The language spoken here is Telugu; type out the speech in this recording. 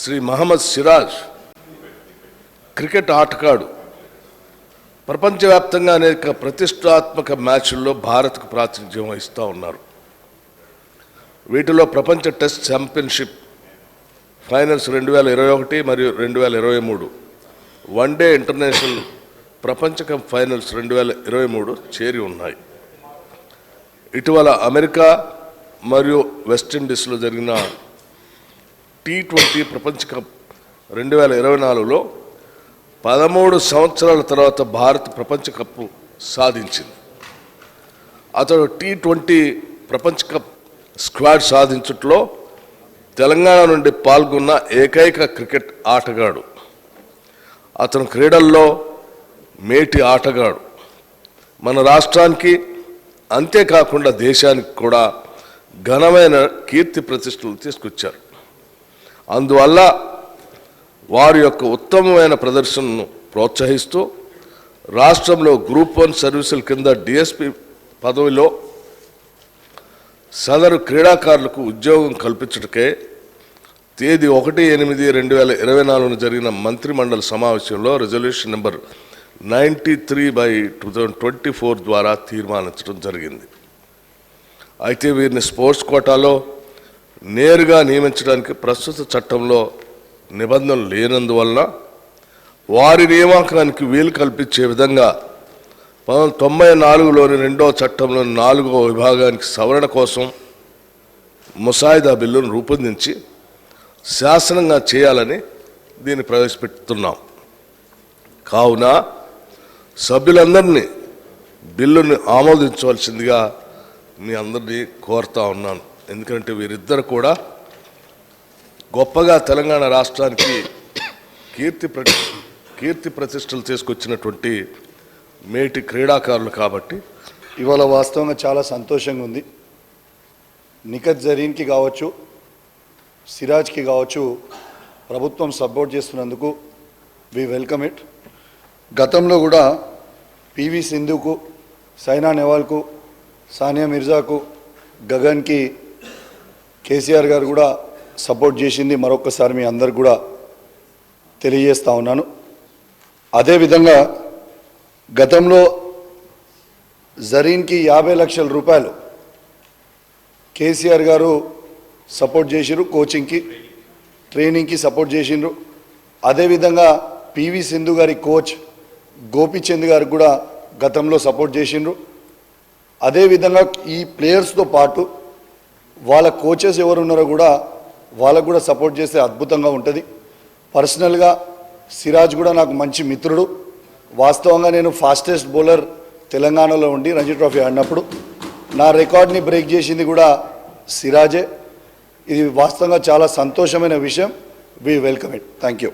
శ్రీ మహమ్మద్ సిరాజ్ క్రికెట్ ఆటగాడు. ప్రపంచవ్యాప్తంగా అనేక ప్రతిష్టాత్మక మ్యాచ్ల్లో భారత్కు ప్రాతినిధ్యం వహిస్తూ ఉన్నారు. వీటిలో ప్రపంచ టెస్ట్ ఛాంపియన్షిప్ ఫైనల్స్ రెండు వేల ఇరవై ఒకటి మరియు రెండు వేల ఇరవై మూడు. వన్డే ఇంటర్నేషనల్ ప్రపంచ కప్ ఫైనల్స్ రెండు వేల ఇరవై మూడు చేరి ఉన్నాయి. ఇటీవల అమెరికా మరియు వెస్టిండీస్లో జరిగిన టీ ట్వంటీ ప్రపంచ కప్ రెండు వేల ఇరవై నాలుగులో పదమూడు సంవత్సరాల తర్వాత భారత్ ప్రపంచ కప్పు సాధించింది. అతడు టీ ట్వంటీ ప్రపంచ కప్ స్క్వాడ్ సాధించుట్లో తెలంగాణ నుండి పాల్గొన్న ఏకైక క్రికెట్ ఆటగాడు. అతను క్రీడల్లో మేటి ఆటగాడు. మన రాష్ట్రానికి అంతేకాకుండా దేశానికి కూడా ఘనమైన కీర్తి ప్రతిష్టలు తీసుకొచ్చారు. అందువల్ల వారి యొక్క ఉత్తమమైన ప్రదర్శనను ప్రోత్సహిస్తూ రాష్ట్రంలో గ్రూప్ వన్ సర్వీసుల కింద డిఎస్పి పదవిలో సదరు క్రీడాకారులకు ఉద్యోగం కల్పించటకే తేదీ ఒకటి ఎనిమిది రెండు వేల ఇరవై నాలుగున జరిగిన మంత్రిమండలి సమావేశంలో resolution number ninety three by two thousand twenty four ద్వారా తీర్మానించడం జరిగింది. అయితే వీరిని స్పోర్ట్స్ కోటాలో నేరుగా నియమించడానికి ప్రస్తుత చట్టంలో నిబంధనలు లేనందువలన వారి నియామకానికి వీలు కల్పించే విధంగా పంతొమ్మిది తొంభై నాలుగులోని రెండవ చట్టంలోని నాలుగవ విభాగానికి సవరణ కోసం ముసాయిదా బిల్లును రూపొందించి శాసనంగా చేయాలని దీన్ని ప్రవేశపెడుతున్నాం కావున సభ్యులందరినీ బిల్లుని ఆమోదించవలసిందిగా మీ అందరినీ కోరుతా ఉన్నాను. ఎందుకంటే వీరిద్దరు కూడా గొప్పగా తెలంగాణ రాష్ట్రానికి కీర్తి ప్ర కీర్తి ప్రతిష్టలు తీసుకొచ్చినటువంటి మేటి క్రీడాకారులు కాబట్టి ఇవాళ వాస్తవంగా చాలా సంతోషంగా ఉంది. నిఖత్ జరీన్కి కావచ్చు సిరాజ్కి కావచ్చు ప్రభుత్వం సపోర్ట్ చేస్తున్నందుకు వి వెల్కమ్ ఇట్ గతంలో కూడా పివి సింధుకు సైనా నెహ్వాల్కు సానియా మిర్జాకు గగన్కి కేసీఆర్ గారు కూడా సపోర్ట్ చేసింది మరొకసారి మీ అందరికి కూడా తెలియజేస్తా ఉన్నాను. అదేవిధంగా గతంలో జరీన్కి యాభై లక్షల రూపాయలు కేసీఆర్ గారు సపోర్ట్ చేసిరు కోచింగ్కి ట్రైనింగ్కి సపోర్ట్ చేసిండ్రు. అదేవిధంగా పివి సింధు గారి కోచ్ గోపిచంద్ గారికి కూడా గతంలో సపోర్ట్ చేసిండ్రు. అదేవిధంగా ఈ ప్లేయర్స్తో పాటు వాళ్ళ కోచెస్ ఎవరు ఉన్నారో కూడా వాళ్ళకు కూడా సపోర్ట్ చేస్తే అద్భుతంగా ఉంటుంది. పర్సనల్గా సిరాజ్ కూడా నాకు మంచి మిత్రుడు. వాస్తవంగా నేను ఫాస్టెస్ట్ బౌలర్ తెలంగాణలో ఉండి రంజీ ట్రోఫీ ఆడినప్పుడు నా రికార్డ్ని బ్రేక్ చేసింది కూడా సిరాజే. ఇది వాస్తవంగా చాలా సంతోషమైన విషయం. We welcome it thank you